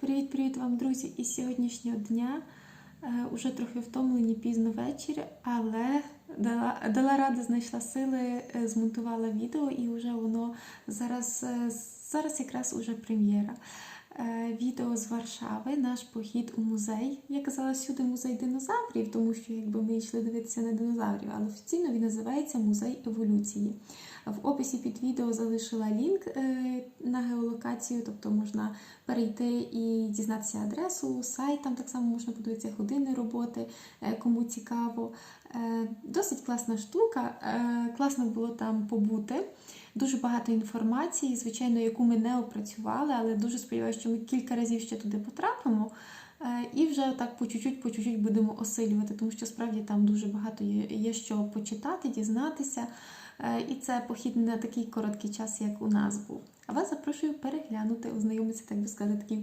Привіт-привіт вам, друзі! Із сьогоднішнього дня е, уже трохи втомлені пізно ввечері, але дала, дала раду, знайшла сили, е, змонтувала відео і вже воно зараз, е, зараз якраз уже прем'єра. Е, Відео з Варшави, наш похід у музей. Я казала сюди музей динозаврів, тому що якби ми йшли дивитися на динозаврів, але офіційно він називається Музей еволюції. В описі під відео залишила лінк е, на геолокацію, тобто можна перейти і дізнатися адресу, сайт, там так само можна подивитися години роботи, е, кому цікаво. Досить класна штука, класно було там побути. Дуже багато інформації, звичайно, яку ми не опрацювали, але дуже сподіваюся, що ми кілька разів ще туди потрапимо. Е, І вже так по чуть-чуть, по чуть-чуть будемо осилювати, тому що справді там дуже багато є, є що почитати, дізнатися. Е, І це похід не на такий короткий час, як у нас був. А вас запрошую переглянути, ознайомитися, так би сказати, такий